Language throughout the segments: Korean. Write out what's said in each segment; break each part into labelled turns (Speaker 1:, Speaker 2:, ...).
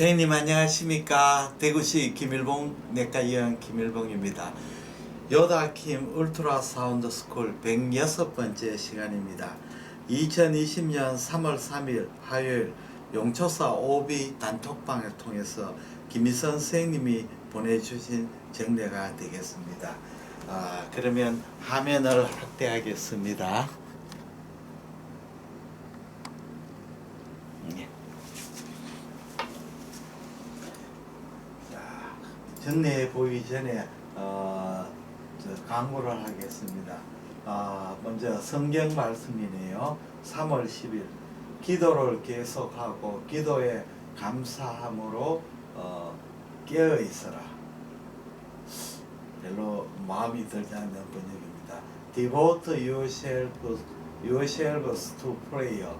Speaker 1: 선생님 안녕하십니까? 대구시 김일봉 내과 의원 김일봉입니다. 요다킴 울트라 사운드 스쿨 106번째 시간입니다. 2020년 3월 3일 화요일 용초사 오비 단톡방을 통해서 김희선 선생님이 보내주신 정례가 되겠습니다. 아, 그러면 화면을 확대하겠습니다 예. 자, 정리해 보기 전에 어, 저 광고를 하겠습니다. 아, 먼저 성경 말씀이네요. 3월 10일 기도를 계속하고 기도에 감사함으로 어, 깨어 있어라. 별로 마음이 들지 않는 번역입니다. Devote yourself, yourselves to prayer.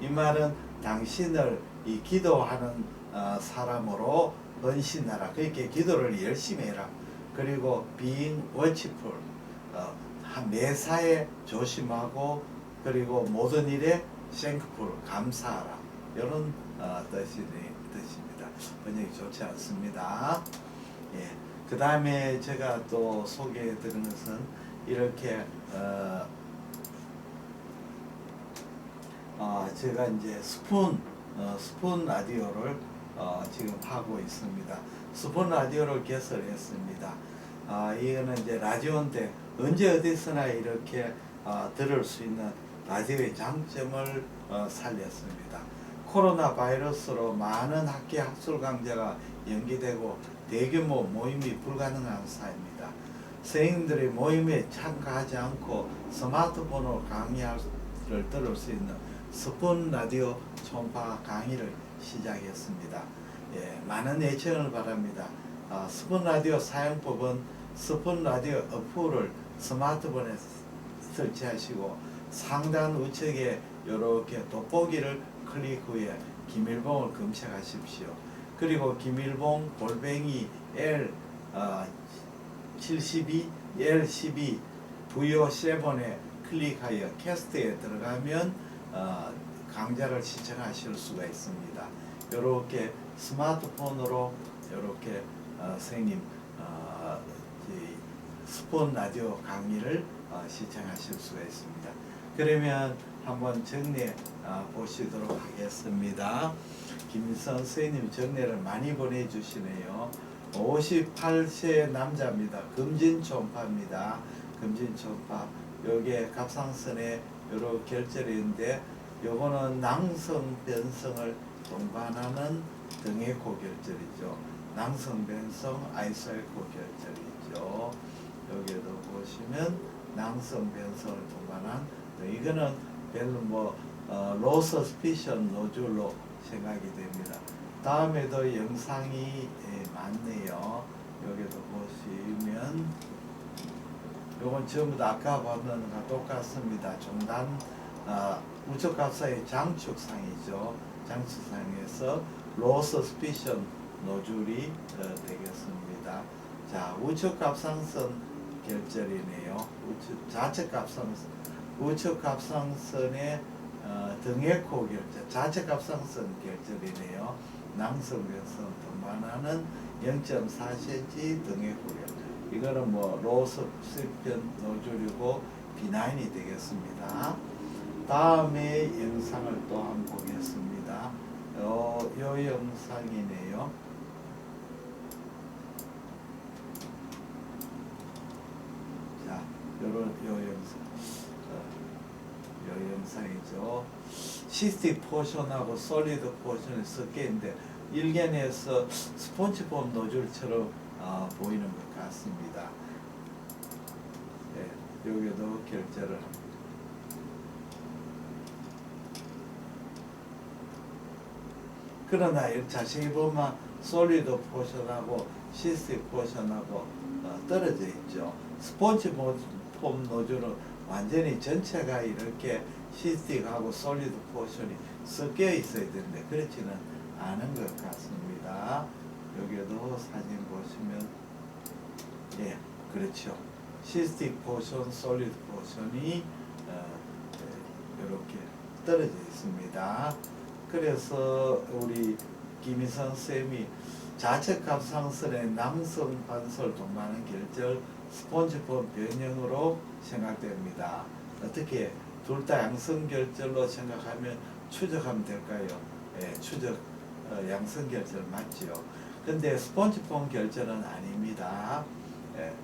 Speaker 1: 이 말은 당신을 이 기도하는 어, 사람으로 헌신하라. 그렇게 기도를 열심히 해라. 그리고 being watchful. 어, 한 매사에 조심하고 그리고 모든 일에 thankful. 감사하라. 이런 어, 뜻이 뜻입니다. 번역이 좋지 않습니다. 예. 그 다음에 제가 또 소개해 드리는 것은 이렇게 어, 어, 제가 이제 스푼 어, 스푼 라디오를 어, 지금 하고 있습니다. 스푼 라디오를 개설했습니다. 아, 이거는 이제 라디오인데 언제 어디서나 이렇게 어, 들을 수 있는 라디오의 장점을 어, 살렸습니다. 코로나 바이러스로 많은 학계 학술 강좌가 연기되고 대규모 모임이 불가능한 사회입니다. 선생님들이 모임에 참가하지 않고 스마트폰으로 강의를 들을 수 있는 스푼 라디오 총파 강의를 시작했습니다. 예, 많은 애청을 바랍니다. 아, 스푼 라디오 사용법은 스푼 라디오 어플을 스마트폰에 설치하시고 상단 우측에 이렇게 돋보기를 클릭 후에 김일봉을 검색하십시오. 그리고 김일봉 골뱅이 L 어, 72 L12 VO 7에 클릭하여 캐스트에 들어가면 어, 강좌를 시청하실 수가 있습니다. 이렇게 스마트폰으로 이렇게 어, 선생님 어, 이 스폰 라디오 강의를 어, 시청하실 수가 있습니다. 그러면 한번 정리해 어, 보시도록 하겠습니다. 김선 선생님 정리를 많이 보내주시네요. 58세 남자입니다. 금진초파입니다. 금진초파. 요게 갑상선에 요런 결절인데 요거는 낭성 변성을 동반하는 등에코 결절이죠. 낭성 변성 아이소에코 결절이죠. 여기도 보시면 낭성 변성을 동반한 이거는 별로 뭐 어, 로서스피션 노즐로 생각이 됩니다. 다음에도 영상이 예, 많네요. 여기도 보시면 요건 전부 다 아까 봤는 거랑 똑같습니다. 중단 어, 우측갑사의 장축상이죠. 장축상에서 로서스피션 노즐이 어, 되겠습니다. 자 우측갑상선 결절이네요. 우측 좌측 갑상선 우측 갑상선의 어, 등에코 결절, 좌측 갑상선 결절이네요. 낭성변성 동반하는 0.4cm 등에코 결절. 이거는 뭐 로스피션 노즐이고 비나인이 되겠습니다. 다음에 영상을 또 한번 보겠습니다. 요, 요 영상이네요. 자, 요런 요 영상. 어, 요 영상이죠. 시스틱 포션하고 솔리드 포션이 섞여 있는데 일견에서 스폰지폼 노즐처럼 어, 보이는 것 같습니다. 네, 여기도 결제를 합니다. 그러나 이 자세히 보면 솔리드 포션하고 시스틱 포션하고 어, 떨어져 있죠. 모- 폼 노즐은 완전히 전체가 이렇게 시스틱하고 솔리드 포션이 섞여 있어야 되는데 그렇지는 않은 것 같습니다. 여기도 사진 보시면 예 그렇죠. 시스틱 포션, 솔리드 포션이 어, 이렇게 떨어져 있습니다. 그래서 우리 김희선 쌤이 자체 갑상선의 남성 반설 동반한 결절 스폰지폼 변형으로 생각됩니다. 어떻게 둘 다 양성 결절로 생각하면 추적하면 될까요? 예, 추적 어, 양성 결절 맞지요. 근데 스폰지폼 결절은 아닙니다. 예,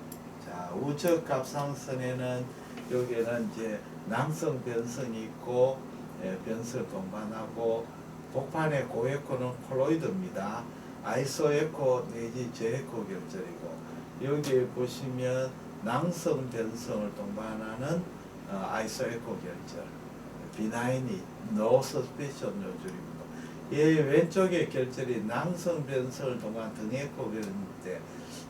Speaker 1: 자 우측 갑상선에는 여기에는 이제 남성 변성이 있고 예, 변성을 동반하고 복판의 고에코는 콜로이드입니다. 아이소에코 내지 저에코 결절이고 여기 보시면 남성 변성을 동반하는 어, 아이소에코 결절 비나인이 노 서스피션 요줄입니다. 얘 왼쪽의 결절이 남성 변성을 동반 등에코 결절인데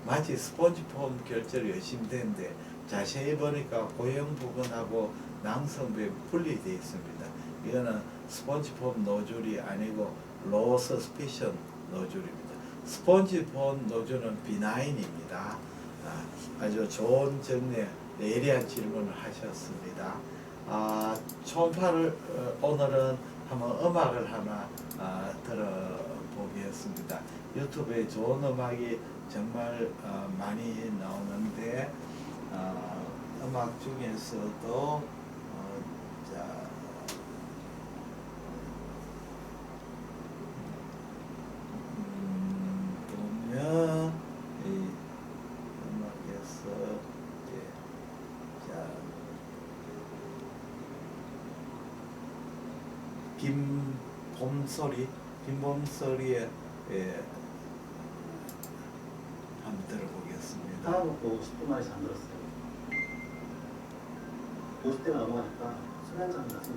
Speaker 1: 마치 스폰지폼 결절이 의심되는데 자세히 보니까 고형 부분하고 남성부에 분리되어 있습니다. 이거는 스폰지폼 노즐이 아니고 로우 서스피션 노즐입니다. 스폰지폼 노즐은 비나인입니다. 아, 아주 좋은 정리에 예리한 질문을 하셨습니다. 아, 총파를 어, 오늘은 한번 음악을 하나 아, 들어보겠습니다. 유튜브에 좋은 음악이 정말 어, 많이 나오는데 어, 음악 중에서도 어, 자, 음, 보면 이 음악에서 예, 자 김봄소리 김봄소리의 예, 한번 들어보겠습니다.
Speaker 2: 하나 먹고 50분 만에 잠들었어요. 50대가 넘어가니까 술 한잔 나서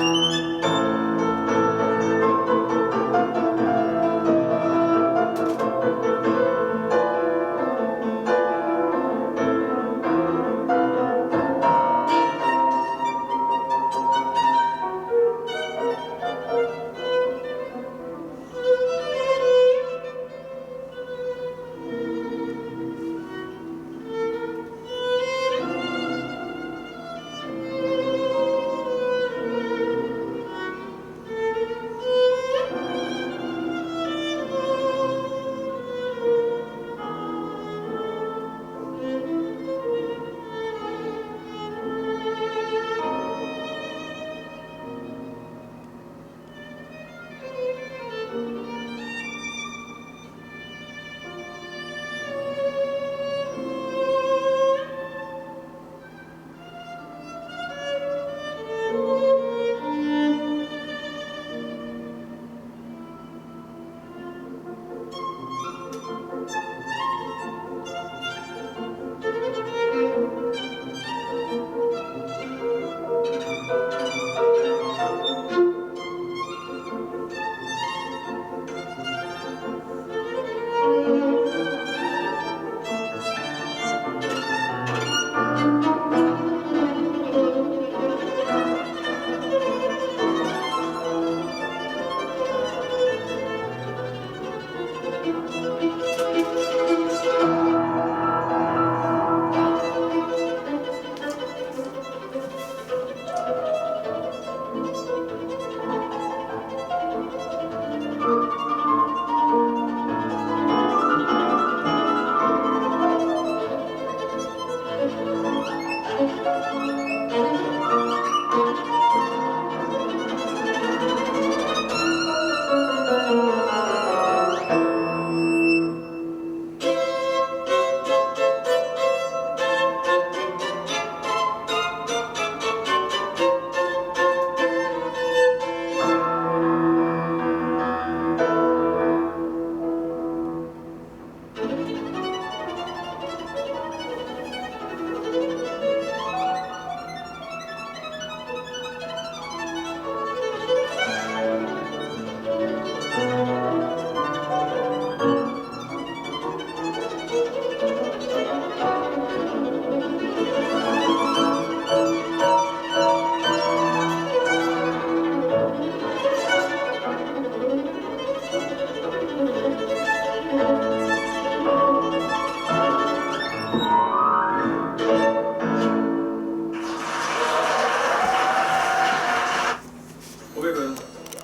Speaker 1: thank you